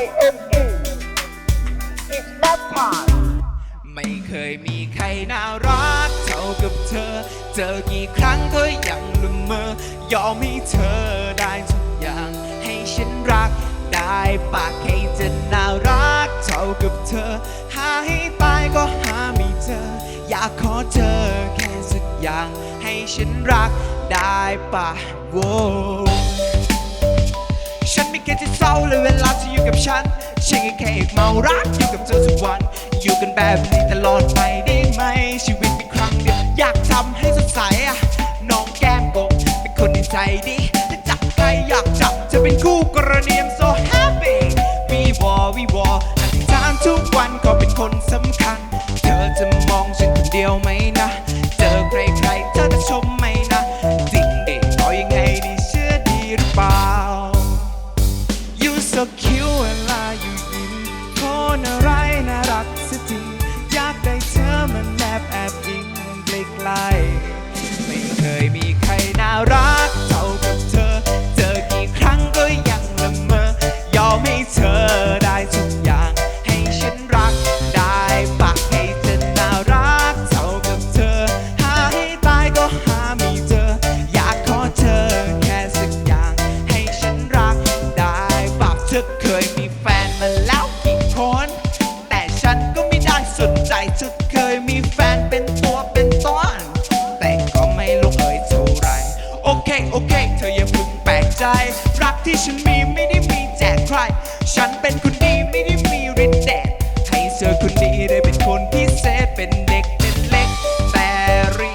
I M E It's that time ไม่เคยมีใครน่ารักเท่ากับเธอ เจอกี่ครั้งก็ยังละเมอยอมให้เธอได้ทุกอย่าง ให้ฉันรักได้ปากให้จะน่ารักเท่ากับเธอ หาให้ตายก็หาไม่เจอ อยากขอเจอแค่สักอย่าง ให้ฉันรักได้ปะโว ฉันไม่เคยจะเศร้าเลยเวลาที่อยู่กับฉันฉันแค่เมารักอยู่กับเธอทุกวัน อยู่กันแบบนี้ตลอดไปได้ไหม ชีวิตมีครั้งเดียวอยากทำให้สดใสอะน้องแก้มกบเป็นคนที่ใจดีถ้าจับใครอยากจับจะเป็นคู่กรณี I'm so happy วีวอวีวออธิษฐานทุกวันก็เป็นคนสำคัญ เธอจะมองฉันคนเดียวไหมนะ เจอใครๆเธอจะชม สักทีอยากได้เธอมันแนบแอบอิงใกล้ โอเค เธออย่าเพึ่งแปลกใจ รักที่ฉันมีไม่ได้มีแจกใคร ฉันเป็นคนดีไม่ได้มีฤทธิ์เดชให้เธอคนดีได้เป็นคนพิเศษเป็นเด็กเป็นเล็ก แต่ริ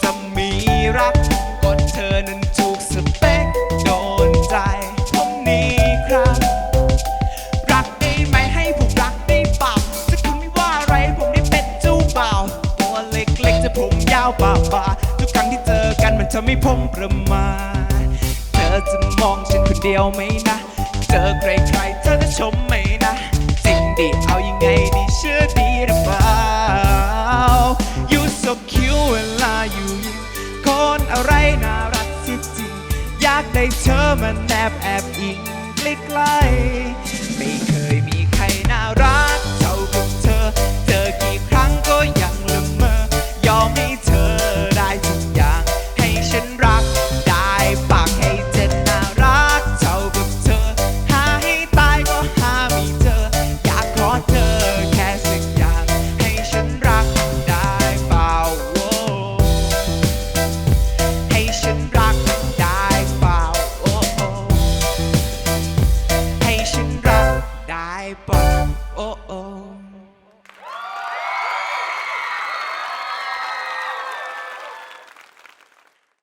จะมีรักก็เธอนั้นถูกสเปคโดนใจผมนี้ครับ รักได้ไหมให้ผมรักได้เปล่าถ้าคุณไม่ว่าอะไรผมได้เป็นเจ้าบ่าวตัวเล็กๆจะผมยาวบ่าบ่า รั้งที่เจอกันมันทำให้ผมประมาทเธอจะมองฉันคนเดียวไหมนะ เจอใครๆเธอจะชมไหมนะ จริงดิเอายังไงดีเชื่อดีหรือเปล่า You so cute เวลาอยู่ยิ้มคนอะไรน่ารักสิจริง อยากได้เธอมาแนบแอบอิงใกล้ๆไม่เคย